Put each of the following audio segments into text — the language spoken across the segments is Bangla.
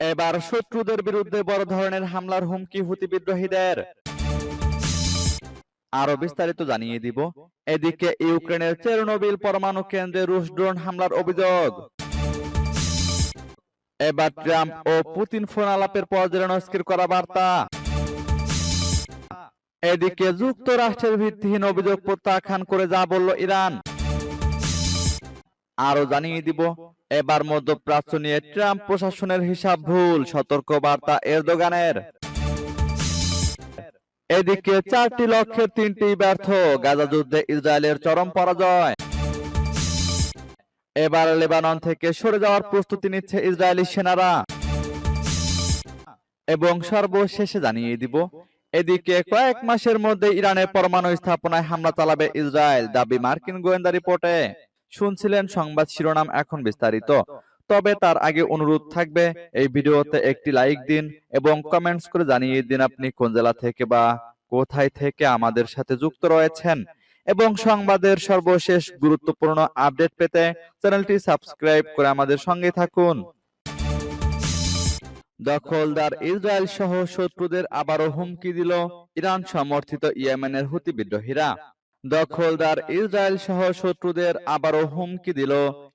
এবার শত্রুদের বিরুদ্ধে বড় ধরনের হামলার হুমকি হুতি বিদ্রোহীদের। আরও বিস্তারিত জানিয়ে দিব। এদিকে ইউক্রেনের চেরনোবিল পরমাণু কেন্দ্রে রুশ ড্রোন হামলার অভিযোগ। এবার ট্রাম্প ও পুতিন ফোন আলাপের পর জেলেনস্কির করা বার্তা। এদিকে যুক্তরাষ্ট্রের ভিত্তিহীন অভিযোগ প্রত্যাখ্যান করে যা বলল ইরান। আরও জানিয়ে দিব এবার মধ্যপ্রাচ্য নিয়ে ট্রাম্প প্রশাসনের হিসাব ভুল সতর্ক বার্তা এরদোগানের। এদিকে চারটি লক্ষ্যের তিনটি ব্যর্থ, গাজা যুদ্ধে ইসরায়েলের চরম পরাজয়। এবার লেবানন থেকে সরে যাওয়ার প্রস্তুতি নিচ্ছে ইসরায়েলি সেনারা। এবং সর্বশেষে জানিয়ে দিব, এদিকে কয়েক মাসের মধ্যে ইরানের পরমাণু স্থাপনায় হামলা চালাবে ইসরায়েল, দাবি মার্কিন গোয়েন্দা রিপোর্টে। শুনছিলেন সংবাদ শিরোনাম এখন বিস্তারিত। তবে তার আগে অনুরোধ থাকবে এই ভিডিওতে একটি লাইক দিন এবং কমেন্টস করে জানিয়ে দিন আপনি কোন জেলা থেকে বা কোথায় থেকে আমাদের সাথে যুক্ত রয়েছেন। এবং সংবাদের সর্বশেষ গুরুত্বপূর্ণ আপডেট পেতে চ্যানেলটি সাবস্ক্রাইব করে আমাদের সঙ্গে থাকুন। দখলদার ইসরায়েল সহ শত্রুদের আবারও হুমকি দিল ইরান সমর্থিত ইয়েমেনের হুতি বিদ্রোহীরা। দখলদার ইসরায়েল সহ শত্রুদের আবারও হুমকি দিল।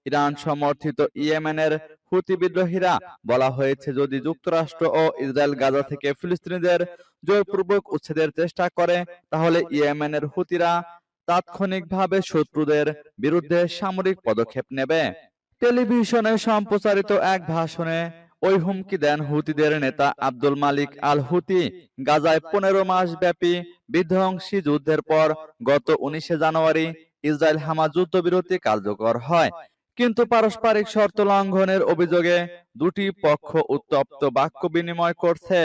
ইরান সমর্থিত ইয়েমেনের হুতি বিদ্রোহীরা বলা হয়েছে, যদি যুক্তরাষ্ট্র ও ইসরায়েল গাজা থেকে ফিলিস্তিনিদের জোরপূর্বক উচ্ছেদের চেষ্টা করে, তাহলে ইয়েমেনের হুতিরা তাৎক্ষণিকভাবে শত্রুদের বিরুদ্ধে সামরিক পদক্ষেপ নেবে। টেলিভিশনে সম্প্রচারিত এক ভাষণে ওই হুমকি দেন হুতিদের নেতা আব্দুল মালিক আল হুতি গাজায় পনেরো মাস ব্যাপী বিধ্বংসী যুদ্ধের পর গত উনিশে জানুয়ারি ইসরায়েল হামা যুদ্ধবিরতি কার্যকর হয়। কিন্তু পারস্পরিক শর্ত লঙ্ঘনের অভিযোগে দুটি পক্ষ উত্তপ্ত বাক্য বিনিময় করছে।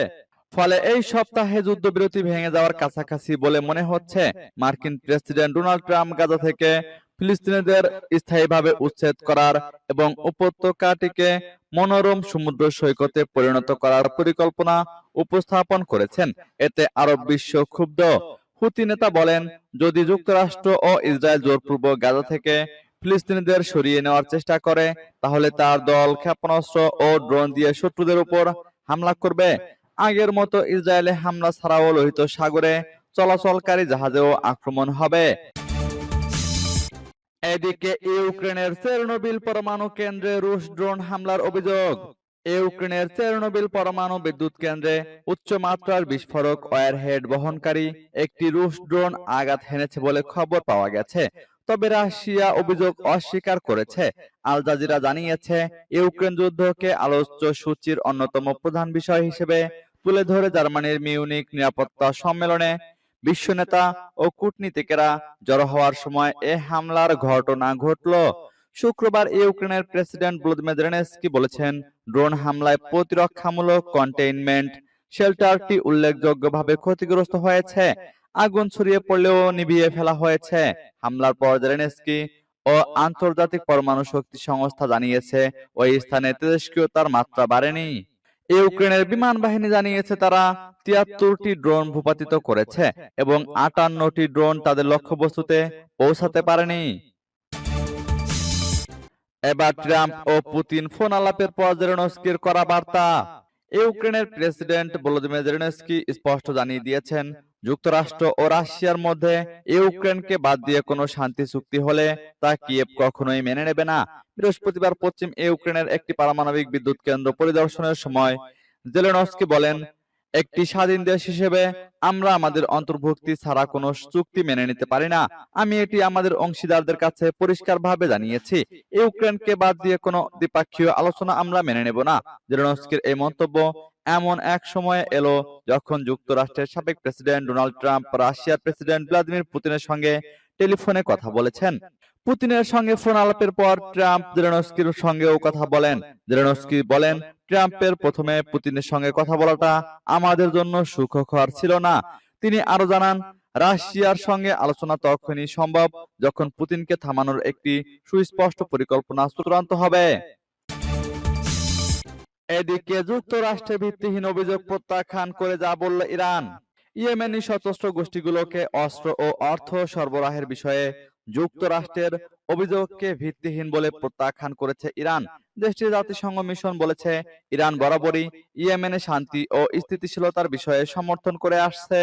ফলে এই সপ্তাহে যুদ্ধবিরতি ভেঙে যাওয়ার কাছাকাছি বলে মনে হচ্ছে মার্কিন প্রেসিডেন্ট ডোনাল্ড ট্রাম্প গাজা থেকে ফিলিস্তিনিদের স্থায়ীভাবে উচ্ছেদ করার এবং উপত্যকাটিকে মনোরম সমুদ্র সৈকতে পরিণত করার পরিকল্পনা উপস্থাপন করেছেন। এতে আরব বিশ্ব ক্ষুব্ধ। হুতি নেতা বলেন, যদি যুক্তরাষ্ট্র ও ইসরায়েল জোরপূর্বক গাজা থেকে ফিলিস্তিনিদের সরিয়ে নেওয়ার চেষ্টা করে, তাহলে তার দল ক্ষেপণাস্ত্র ও ড্রোন দিয়ে শত্রুদের উপর হামলা করবে। আগের মতো ইসরায়েলে হামলা ছাড়াও লোহিত সাগরে চলাচলকারী জাহাজেও আক্রমণ হবে। এদিকে ইউক্রেনের চেরনোবিল পরমাণু কেন্দ্রে রুশ ড্রোন হামলার অভিযোগ। ইউক্রেনের চেরনোবিল পরমাণু বিদ্যুৎ কেন্দ্রে উচ্চ মাত্রার বিস্ফোরক ওয়ারহেড বহনকারী একটি রুশ ড্রোন আঘাত হেনেছে বলে খবর পাওয়া গেছে। তবে রাশিয়া অভিযোগ অস্বীকার করেছে। আল জাজিরা জানিয়েছে, ইউক্রেন যুদ্ধকে আলোচ্য সূচির অন্যতম প্রধান বিষয় হিসেবে তুলে ধরে জার্মানির মিউনিক নিরাপত্তা সম্মেলনে বিশ্ব নেতা ও কূটনীতিকেরা জড়ো হওয়ার সময় এ হামলার ঘটনা ঘটল। শুক্রবার ইউক্রেনের প্রেসিডেন্ট ভলোদিমির বলেছেন, ড্রোন হামলায় প্রতিরক্ষামূলক কন্টেইনমেন্ট শেল্টারটি উল্লেখযোগ্যভাবে ক্ষতিগ্রস্ত হয়েছে। আগুন ছড়িয়ে পড়লেও নিভিয়ে ফেলা হয়েছে। হামলার পর জেলেনস্কি ও আন্তর্জাতিক পরমাণু শক্তি সংস্থা জানিয়েছে, ওই স্থানে তেজস্ক্রিয়তার মাত্রা বাড়েনি। ইউক্রেনের বিমান বাহিনী জানিয়েছে তারা তিয়াত্তরটি ড্রোন ভূপাতিত করেছে এবং আটান্নটি ড্রোন তাদের লক্ষ্যবস্তুতে পৌঁছাতে পারেনি। এবার ট্রাম্প ও পুতিন ফোন আলাপের পর জেরেনস্কির করা বার্তা। ইউক্রেনের প্রেসিডেন্ট ভলোদিমির জেলেনস্কি স্পষ্ট জানিয়ে দিয়েছেন যুক্তরাষ্ট্র ও রাশিয়ার মধ্যে ইউক্রেনকে বাদ দিয়ে কোনো শান্তি চুক্তি হলে তা কিয়েভ কখনোই মেনে নেবে না। বৃহস্পতিবার পশ্চিম ইউক্রেনের একটি পারমাণবিক বিদ্যুৎ কেন্দ্র পরিদর্শনের সময় জেলেনস্কি বলেন একটি স্বাধীন দেশ হিসেবে আমরা আমাদের অন্তর্ভুক্তি ছাড়া কোনো চুক্তি মেনে নিতে পারি না। আমি এটি আমাদের অংশীদারদের কাছে পরিষ্কারভাবে জানিয়েছি। ইউক্রেনকে বাদ দিয়ে কোনো দ্বিপাক্ষীয় আলোচনা আমরা মেনে নেব না। জেলেনস্কির এই মন্তব্য এমন এক সময়ে এলো যখন যুক্তরাষ্ট্রের সাবেক প্রেসিডেন্ট ডোনাল্ড ট্রাম্প, রাশিয়ার প্রেসিডেন্ট ভ্লাদিমির পুতিনের সঙ্গে টেলিফোনে কথা বলেছেন। পুতিনের সঙ্গে ফোন আলাপের পর ট্রাম্প জেলেনস্কির সঙ্গেও কথা বলেন। জেলেনস্কি বলেন, ট্রাম্পের প্রথমে পুতিনের সঙ্গে কথা বলাটা আমাদের জন্য সুখকর ছিল না। তিনি আরও জানান, রাশিয়ার সঙ্গে আলোচনা তখনই সম্ভব যখন পুতিনকে থামানোর একটি সুস্পষ্ট পরিকল্পনা চূড়ান্ত হবে। এদিকে যুক্তরাষ্ট্রে ভিত্তিহীন অভিযোগ প্রত্যাখ্যান করে যা বলল ইরান। ইয়েমেনি সশস্ত্র গোষ্ঠীগুলোকে অস্ত্র ও অর্থ সরবরাহের বিষয়ে যুক্তরাষ্ট্রের অভিযোগকে ভিত্তিহীন বলে প্রত্যাখ্যান করেছে ইরান। দেশটির জাতিসংঘ মিশন বলেছে, ইরান বরাবরই ইয়েমেনে শান্তি ও স্থিতিশীলতার বিষয়ে সমর্থন করে আসছে।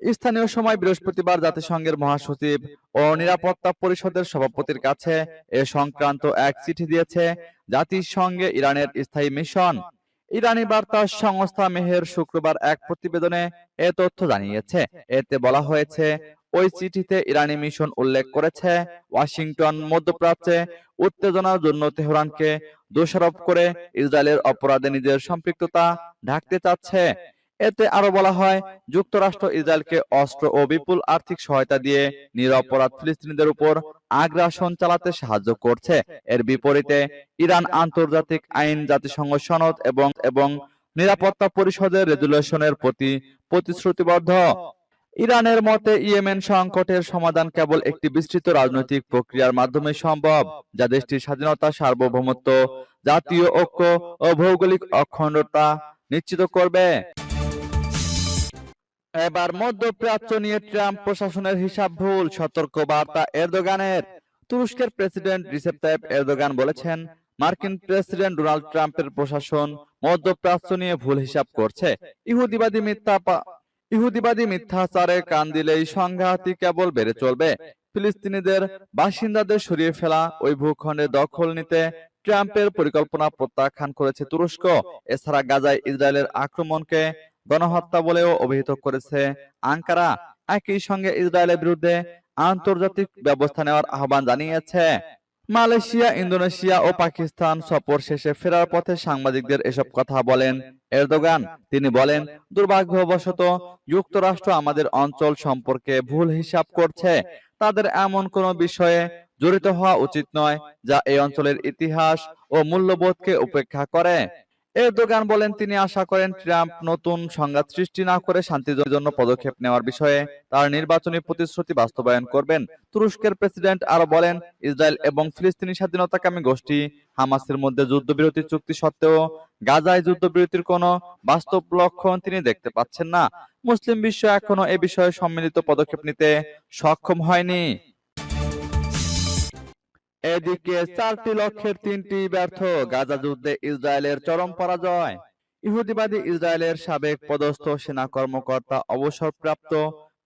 স্থানীয় সময় বৃহস্পতিবার জাতিসংঘের মহাসচিব ও নিরাপত্তা পরিষদের সভাপতির কাছে এ সংক্রান্ত এক চিঠি দিয়েছে। জাতিসংঘে ইরানের স্থায়ী মিশন, ইরানি বার্তা সংস্থা মেহের শুক্রবার এক প্রতিবেদনে এ তথ্য জানিয়েছে। এতে বলা হয়েছে, ওই চিঠিতে ইরানি মিশন উল্লেখ করেছে, ওয়াশিংটন মধ্যপ্রাচ্যে উত্তেজনার জন্য তেহরানকে দোষারোপ করে ইসরায়েলের অপরাধে নিজের সম্পৃক্ততা ঢাকতে চাচ্ছে। এতে আরও বলা হয়, যুক্তরাষ্ট্র ইসরায়েলকে অস্ত্র ও বিপুল আর্থিক সহায়তা দিয়ে নিরপরাধ ফিলিস্তিনিদের উপর আগ্রাসন চালাতে সাহায্য করছে। এর বিপরীতে, ইরান আন্তর্জাতিক আইন, জাতিসংঘ সনদ এবং এবং নিরাপত্তা পরিষদের রেজুলেশনের প্রতি প্রতিশ্রুতিবদ্ধ। ইরানের মতে, ইয়েমেন সংকটের সমাধান কেবল একটি বিস্তৃত রাজনৈতিক প্রক্রিয়ার মাধ্যমে সম্ভব, যা দেশটির স্বাধীনতা, সার্বভৌমত্ব, জাতীয় ঐক্য ও ভৌগোলিক অখণ্ডতা নিশ্চিত করবে। এবার মধ্যপ্রাচ্য নিয়ে ট্রাম্প প্রশাসনের হিসাব ভুল সতর্ক বার্তা এরদোগানের। তুরস্কের প্রেসিডেন্ট রিসেপ তাইপ এরদোগান বলেছেন, মার্কিন প্রেসিডেন্ট ডোনাল্ড ট্রাম্পের প্রশাসন মধ্যপ্রাচ্য নিয়ে ভুল হিসাব করছে। ইহুদিবাদী মিথ্যা ইহুদিবাদী মিথ্যাচারে কান দিলেই সংঘাতই কেবল বেড়ে চলবে। ফিলিস্তিনিদের বাসিন্দাদের সরিয়ে ফেলা, ওই ভূখণ্ডে দখল নিতে ট্রাম্পের পরিকল্পনা প্রত্যাখ্যান করেছে তুরস্ক। এছাড়া গাজায় ইসরায়েলের আক্রমণকে গণহত্যা বলেও অভিহিত করেছে। আঙ্কারা একই সঙ্গে ইসরায়েলের বিরুদ্ধে আন্তর্জাতিক ব্যবস্থা নেওয়ার আহ্বান জানিয়েছে। মালয়েশিয়া, ইন্দোনেশিয়া ও পাকিস্তান সফর শেষে ফেরার পথে সাংবাদিকদের এসব কথা বলেন এরদোগান। তিনি বলেন, দুর্ভাগ্যবশত যুক্তরাষ্ট্র আমাদের অঞ্চল সম্পর্কে ভুল হিসাব করছে। তাদের এমন কোনো বিষয়ে জড়িত হওয়া উচিত নয় যা এই অঞ্চলের ইতিহাস ও মূল্যবোধকে উপেক্ষা করে। এরদোগান বলেন, তিনি আশা করেন ট্রাম্প নতুন সংঘাত সৃষ্টি না করে শান্তির জন্য পদক্ষেপ নেওয়ার বিষয়ে তার নির্বাচনী প্রতিশ্রুতি বাস্তবায়ন করবেন। তুরস্কের প্রেসিডেন্ট আরও বলেন, ইসরায়েল এবং ফিলিস্তিনি স্বাধীনতাকামী গোষ্ঠী হামাসের মধ্যে যুদ্ধবিরতি চুক্তি সত্ত্বেও গাজায় যুদ্ধবিরতির কোনো বাস্তব লক্ষণ তিনি দেখতে পাচ্ছেন না। মুসলিম বিশ্ব এখনও এ বিষয়ে সম্মিলিত পদক্ষেপ নিতে সক্ষম হয়নি। এদিকে চারটি লক্ষ্যের তিনটি ব্যর্থ। গাজা যুদ্ধে ইসরায়েলের চরম পরাজয়। ইহুদিবাদী ইসরায়েলের সাবেক পদস্থ সেনা কর্মকর্তা অবসরপ্রাপ্ত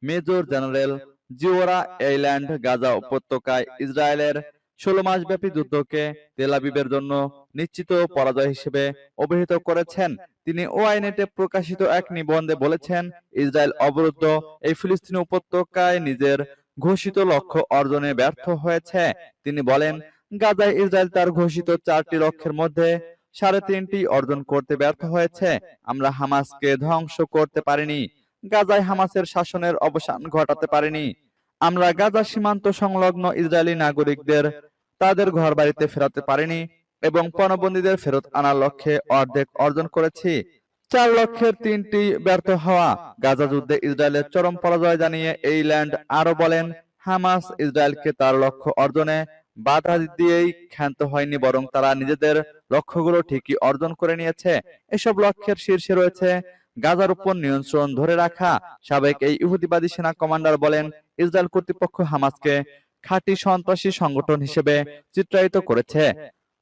major general Giora Eiland Gaza উপত্যকায় ইসরায়েলের ষোলো মাসব্যাপী যুদ্ধকে তেলাবিবের জন্য নিশ্চিত পরাজয় হিসেবে অভিহিত করেছেন। তিনি ওআইনেটে প্রকাশিত এক নিবন্ধে বলেছেন ইসরায়েল অবরুদ্ধ এই ফিলিস্তিনি উপত্যকায় নিজের ঘোষিত লক্ষ্য অর্জনে ব্যর্থ হয়েছে। তিনি বলেন, গাজায় ইসরায়েল তার ঘোষিত চারটি লক্ষ্যের মধ্যে সাড়ে তিনটি অর্জন করতে ব্যর্থ হয়েছে। আমরা হামাসকে ধ্বংস করতে পারিনি। গাজায় হামাসের শাসনের অবসান ঘটাতে পারিনি। আমরা গাজা সীমান্ত সংলগ্ন ইসরায়েলি নাগরিকদের তাদের ঘর বাড়িতে ফেরাতে পারিনি এবং পণবন্দীদের ফেরত আনার লক্ষ্যে অর্ধেক অর্জন করেছি। চার লক্ষের তিনটি ব্যর্থ হওয়া। গাজা যুদ্ধে ইসরায়েলের চরম পরাজয় জানিয়ে এই ল্যান্ড আরও বলেন, হামাস ইসরায়েলকে তার লক্ষ্য অর্জনে বাধা দিয়েই ক্ষান্ত হয়নি, বরং তারা নিজেদের লক্ষ্যগুলো ঠিকই অর্জন করে নিয়েছে। এসব লক্ষ্যের শীর্ষে রয়েছে গাজার উপর নিয়ন্ত্রণ ধরে রাখা। সাবেক এই ইহুদিবাদী সেনা কমান্ডার বলেন, ইসরায়েল কর্তৃপক্ষ হামাসকে খাঁটি সন্ত্রাসী সংগঠন হিসেবে চিত্রায়িত করেছে।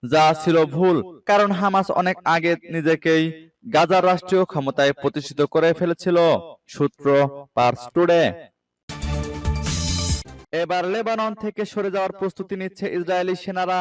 যা ছিল ভুল, কারণ হামাস অনেক আগে নিজেকেই গাজার রাষ্ট্রীয় ক্ষমতায় প্রতিষ্ঠিত করে ফেলেছিল সূত্র পার্স টুডে। এবার লেবানন থেকে সরে যাওয়ার প্রস্তুতি নিচ্ছে ইসরায়েলি সেনারা।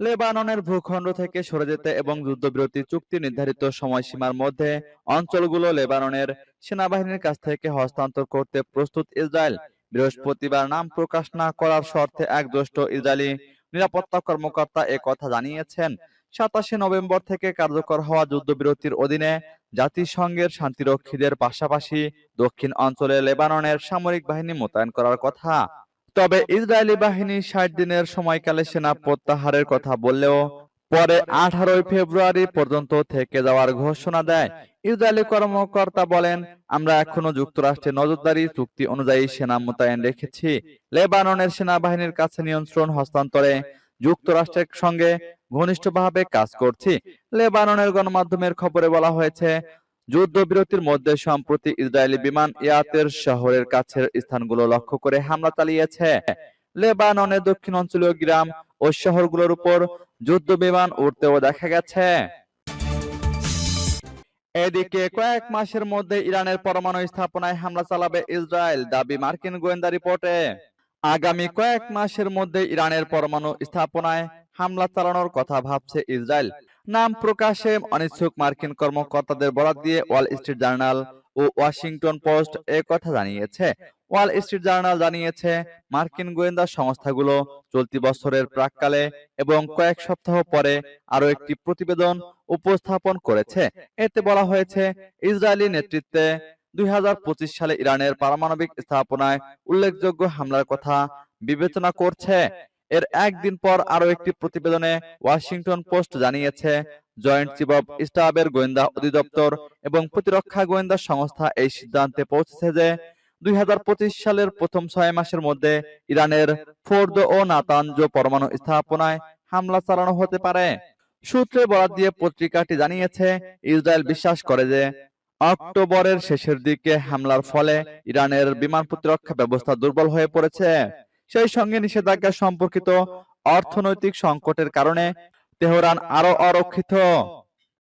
লেবাননের ভূখণ্ড থেকে সরে যেতে এবং যুদ্ধবিরতি চুক্তি নির্ধারিত সময়সীমার মধ্যে অঞ্চলগুলো লেবাননের সেনাবাহিনীর কাছ থেকে হস্তান্তর করতে প্রস্তুত ইসরায়েল। বৃহস্পতিবার নাম প্রকাশ না করার শর্তে এক জ্যেষ্ঠ ইসরায়েলি নিরাপত্তা কর্মকর্তা এ কথা জানিয়েছেন সাতাশে নভেম্বর থেকে কার্যকর হওয়া যুদ্ধবিরতির অধীনে জাতিসংঘের শান্তিরক্ষীদের পাশাপাশি দক্ষিণ অঞ্চলে লেবাননের সামরিক বাহিনী মোতায়েন করার কথা। তবে ইসরায়েলি বাহিনী ষাট দিনের সময়কালে সেনা প্রত্যাহারের কথা বললেও পরে আঠারোই ফেব্রুয়ারি পর্যন্ত থেকে যাওয়ার ঘোষণা দেয়। ইসরায়েলি কর্মকর্তা বলেন, আমরা এখনও যুক্তরাষ্ট্রের নজরদারি চুক্তি অনুযায়ী সেনা মোতায়েন রেখেছি। লেবাননের সেনাবাহিনীর কাছে নিয়ন্ত্রণ হস্তান্তরে যুক্তরাষ্ট্রের সঙ্গে ঘনিষ্ঠভাবে কাজ করছি। লেবাননের গণমাধ্যমের খবরে বলা হয়েছে, যুদ্ধবিরতির মধ্যে সম্প্রতি ইসরায়েলি বিমান ইয়াতের শহরের কাছের স্থানগুলো লক্ষ্য করে হামলা চালিয়েছে। লেবাননের দক্ষিণ অঞ্চলীয় গ্রাম ও শহরগুলোর উপর যুদ্ধ বিমান উঠতেও দেখা গেছে। এদিকে কয়েক মাসের মধ্যে ইরানের পরমাণু স্থাপনায় হামলা চালাবে ইসরায়েল, দাবি মার্কিন গোয়েন্দা রিপোর্টে। আগামী কয়েক মাসের মধ্যে ইরানের পরমাণু স্থাপনায় হামলা চালানোর কথা ভাবছে ইসরায়েল। নাম প্রকাশে অনিচ্ছুক মার্কিন কর্মকর্তাদের বরাত দিয়ে ওয়াল স্ট্রিট জার্নাল ও ওয়াশিংটন পোস্ট এ কথা জানিয়েছে। ওয়াল স্ট্রিট জার্নাল জানিয়েছে, মার্কিন গোয়েন্দা সংস্থাগুলো চলতি বছরের প্রাককালে এবং কয়েক সপ্তাহ পরে আরও একটি প্রতিবেদন উপস্থাপন করেছে। এতে বলা হয়েছে, ইসরায়েলি নেতৃত্বে দুই হাজার পঁচিশ সালে ইরানের পারমাণবিক স্থাপনায় উল্লেখযোগ্য হামলার কথা বিবেচনা করছে। এর একদিন পর আরও একটি প্রতিবেদনে ওয়াশিংটন পোস্ট জানিয়েছে, জয়েন্ট চিফ অব স্টাফের গোয়েন্দা অধিদপ্তর এবং প্রতিরক্ষা গোয়েন্দা সংস্থা এই সিদ্ধান্তে পৌঁছেছে যে দুই হাজার পঁচিশ সালের প্রথম ছয় মাসের মধ্যে ইরানের ফোর্দ ও নাতানজ পরমাণু স্থাপনায় হামলা চালানো হতে পারে। সূত্রে বরাদ দিয়ে পত্রিকাটি জানিয়েছে, ইসরায়েল বিশ্বাস করে যে অক্টোবরের শেষের দিকে হামলার ফলে ইরানের বিমান প্রতিরক্ষা ব্যবস্থা দুর্বল হয়ে পড়েছে। সেই সঙ্গে নিষেধাজ্ঞা সম্পর্কিত অর্থনৈতিক সংকটের কারণে তেহরান আরও অরক্ষিত।